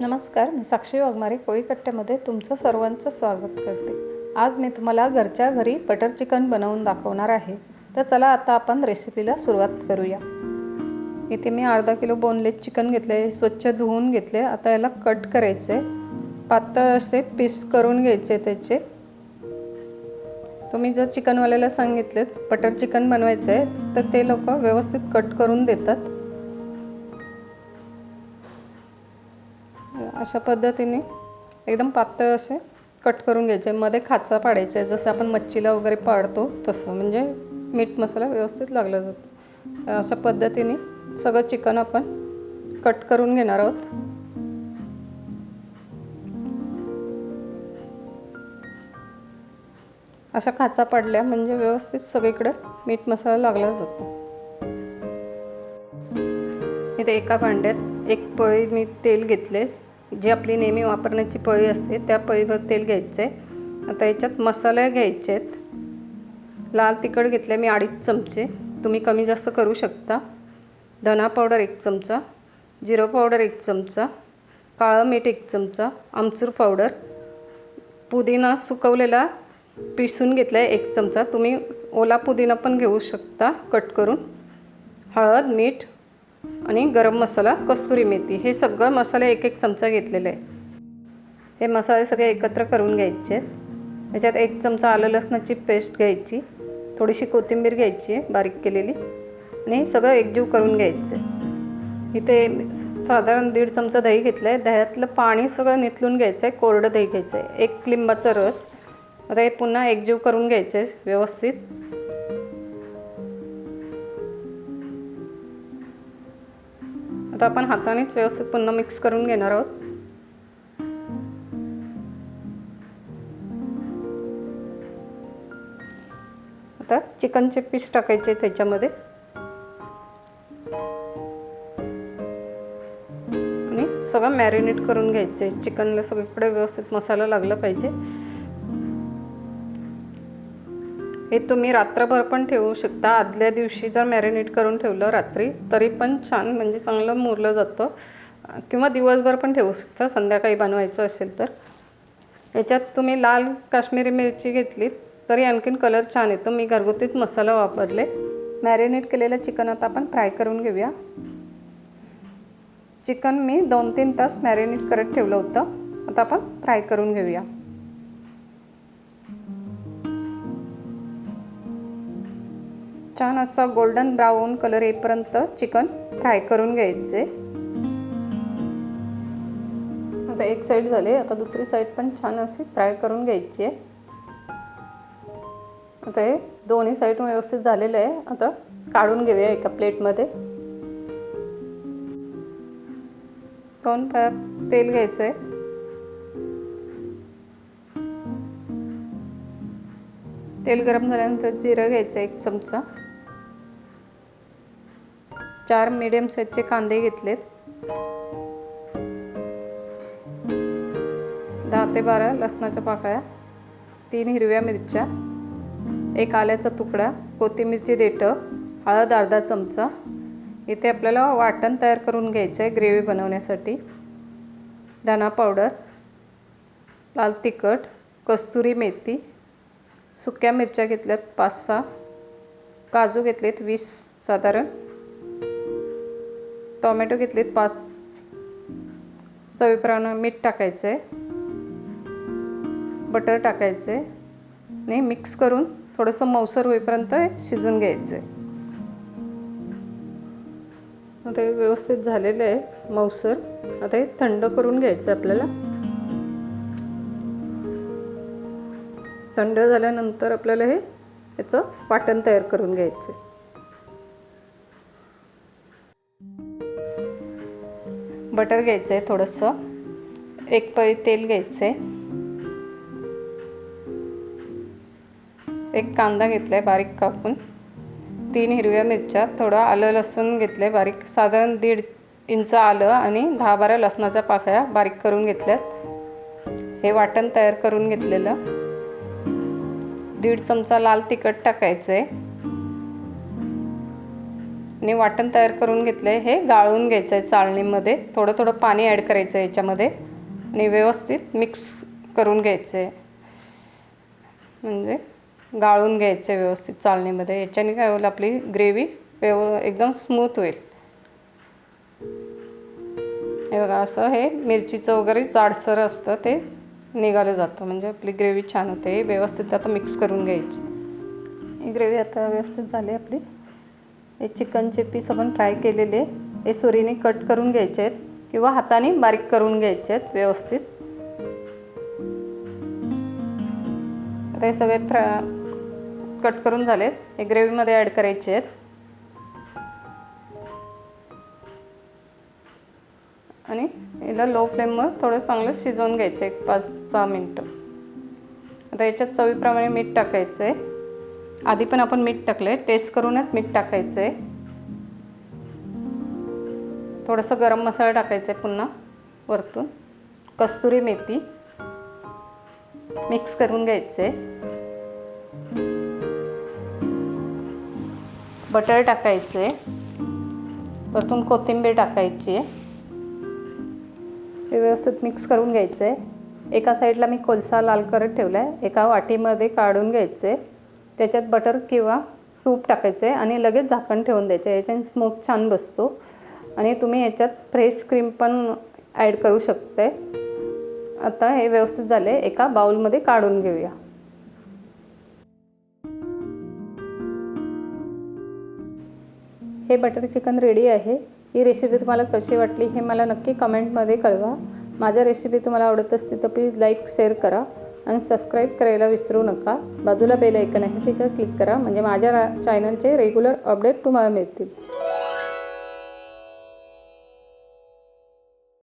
नमस्कार मी साक्षी वाघमारे कोळीकट्ट्यामध्ये तुमचं सर्वांचं स्वागत करते. आज मी तुम्हाला घरच्या घरी बटर चिकन बनवून दाखवणार आहे. तर चला आता आपण रेसिपीला सुरुवात करूया. इथे मी अर्धा किलो बोनलेस चिकन घेतले स्वच्छ धुवून घेतले. आता याला कट करायचे. पातळ असे पीस करून घ्यायचे त्याचे. तुम्ही जर चिकनवाल्याला सांगितलेत बटर चिकन बनवायचं आहे तर ते लोक व्यवस्थित कट करून देतात. अशा पद्धतीने एकदम पातळ असे कट करून घ्यायचे. मध्ये खाचा पाडायचे. जसं आपण मच्छीला वगैरे पाडतो तसं म्हणजे मीठ मसाला व्यवस्थित लागला जातो. अशा पद्धतीने सगळं चिकन आपण कट करून घेणार आहोत. अशा खाचा पाडल्या म्हणजे व्यवस्थित सगळीकडे मीठ मसाला लागला जातो. इथे एका भांड्यात एक पळी मी तेल घेतले. जी आपली नेहमी वापरण्याची पळी असते त्या पळीवर तेल घ्यायचं आहे आता याच्यात मसाले घ्यायचे आहेत लाल तिखट घेतले मी अडीच चमचे. तुम्ही कमी जास्त करू शकता. धना पावडर एक चमचा जिरं पावडर एक चमचा काळं मीठ एक चमचा आमचूर पावडर. पुदिना सुकवलेला पिसून घेतला आहे एक चमचा. तुम्ही ओला पुदिना पण घेऊ शकता कट करून. हळद मीठ आणि गरम मसाला कस्तुरी मेथी हे सगळं मसाले एक एक चमचा घेतलेले आहे. हे मसाले सगळे एकत्र करून घ्यायचे आहेत. याच्यात एक चमचा आलं लसणाची पेस्ट घ्यायची थोडीशी कोथिंबीर घ्यायची आहे बारीक केलेली आणि सगळं एकजीव करून घ्यायचं आहे. इथे साधारण दीड चमचा दही घेतलं आहे दह्यातलं पाणी सगळं निथलून घ्यायचं आहे कोरडं दही घ्यायचं आहे. एक लिंबाचा रस. आता हे पुन्हा एकजीव करून घ्यायचं आहे व्यवस्थित. आता आपण हातानेच व्यवस्थित पुन्हा मिक्स करून घेणार आहोत. आता चिकनचे पीस टाकायचे त्याच्यामध्ये. आणि सगळं मॅरिनेट करून घ्यायचे चिकनला सगळीकडे व्यवस्थित मसाला लागला पाहिजे. हे तुम्ही रात्रभर पण ठेवू शकता. आदल्या दिवशी जर मॅरिनेट करून ठेवलं रात्री तरी पण छान म्हणजे चांगलं मुरलं जातं. किंवा दिवसभर पण ठेवू शकता संध्याकाळी बनवायचं असेल तर. याच्यात तुम्ही लाल काश्मीरी मिरची घेतली तरी आणखीन कलर छान येतो. मी घरगुतीच मसाला वापरले. मॅरिनेट केलेलं चिकन आता आपण फ्राय करून घेऊया. चिकन मी दोन तीन तास मॅरिनेट करत ठेवलं होतं. आता आपण फ्राय करून घेऊया. छान असा गोल्डन ब्राऊन कलर येईपर्यंत चिकन फ्राय करून घ्यायचे. आता एक साईड झाली आता दुसरी साईड पण छान अशी फ्राय करून घ्यायची आहे. आता हे दोन्ही साईड व्यवस्थित झालेलं आहे. आता काढून घेऊया एका प्लेटमध्ये दोन पॅप तेल घ्यायचं आहे तेल गरम झाल्यानंतर जिरं घ्यायचं एक चमचा. चार मिडियम साईजचे कांदे घेतलेत. दहा ते बारा लसणाच्या पाकळ्या तीन हिरव्या मिरच्या एक आल्याचा तुकडा कोथिंबीरची देठं हळद अर्धा चमचा. इथे आपल्याला वाटण तयार करून घ्यायचं आहे ग्रेव्ही बनवण्यासाठी. धना पावडर लाल तिखट कस्तुरी मेथी सुक्या मिरच्या घेतल्यात पाच सहा काजू घेतलेत वीस साधारण. टोमॅटो घेतलेत पाच. चवीप्रमाणे मीठ टाकायचं आहे बटर टाकायचं आहे आणि मिक्स करून थोडंसं मौसर होईपर्यंत शिजून घ्यायचं आहे ते व्यवस्थित झालेलं आहे मौसर आता हे थंड करून घ्यायचं आहे आपल्याला. थंड झाल्यानंतर आपल्याला हे याचं वाटण तयार करून घ्यायचं आहे बटर घ्यायचं आहे थोडंसं. एक पळी तेल घ्यायचं आहे एक कांदा घेतला आहे बारीक कापून. तीन हिरव्या मिरच्या थोडं आलं लसूण घेतलं आहे बारीक. साधारण दीड इंच आलं आणि दहा बारा लसणाच्या पाकळ्या बारीक करून घेतल्यात. हे वाटण तयार करून घेतलेलं. दीड चमचा लाल तिखट टाकायचं आहे आणि वाटण तयार करून घेतलं आहे हे गाळून घ्यायचं आहे चाळणीमध्ये. थोडं थोडं पाणी ॲड करायचं आहे याच्यामध्ये. आणि व्यवस्थित मिक्स करून घ्यायचं आहे म्हणजे गाळून घ्यायचं आहे व्यवस्थित चाळणीमध्ये. याच्याने काय होईल आपली ग्रेव्ही व्यव एकदम स्मूथ होईल. हे बघा असं हे मिरचीचं वगैरे जाडसर असतं ते निघालं जातं. म्हणजे आपली ग्रेव्ही छान होते. हे व्यवस्थित आता मिक्स करून घ्यायची. ही ग्रेव्ही आता व्यवस्थित झाली आपली. हे चिकनचे पीस आपण फ्राय केलेले. हे सुरीने कट करून घ्यायचे आहेत किंवा हाताने बारीक करून घ्यायचे आहेत व्यवस्थित. आता हे सगळे फ्रा कट करून झालेत. हे ग्रेव्हीमध्ये ॲड करायचे आहेत. आणि याला लो फ्लेमवर थोडं चांगलं शिजवून घ्यायचं एक पाच सहा मिनटं. आता याच्यात चवीप्रमाणे मीठ टाकायचं आहे आधी पण आपण मीठ टाकलं आहे टेस्ट करूनच मीठ टाकायचं आहे थोडंसं गरम मसाला टाकायचा आहे पुन्हा वरतून. कस्तुरी मेथी मिक्स करून घ्यायचं आहे बटर टाकायचं आहे वरतून कोथिंबीर टाकायची आहे. ते व्यवस्थित मिक्स करून घ्यायचं आहे एका साईडला मी कोलसा लाल करत ठेवला आहे एका वाटीमध्ये काढून घ्यायचं आहे त्याच्यात बटर किंवा तूप टाकायचं आहे आणि लगेच झाकण ठेवून द्यायचं. आहे याच्याने स्मोक छान बसतो. आणि तुम्ही याच्यात फ्रेश क्रीम पण ॲड करू शकते. आता हे व्यवस्थित झाले. एका बाउलमध्ये काढून घेऊया. हे बटर चिकन रेडी आहे. ही रेसिपी तुम्हाला कशी वाटली हे मला नक्की कमेंटमध्ये कळवा. माझ्या रेसिपी तुम्हाला आवडत असते तर प्लीज लाईक शेअर करा. आणि सबस्क्राईब करायला विसरू नका. बाजूला बेल ऐकन आहे त्याच्यावर क्लिक करा. म्हणजे माझ्या चॅनलचे रेग्युलर अपडेट तुम्हाला मिळतील.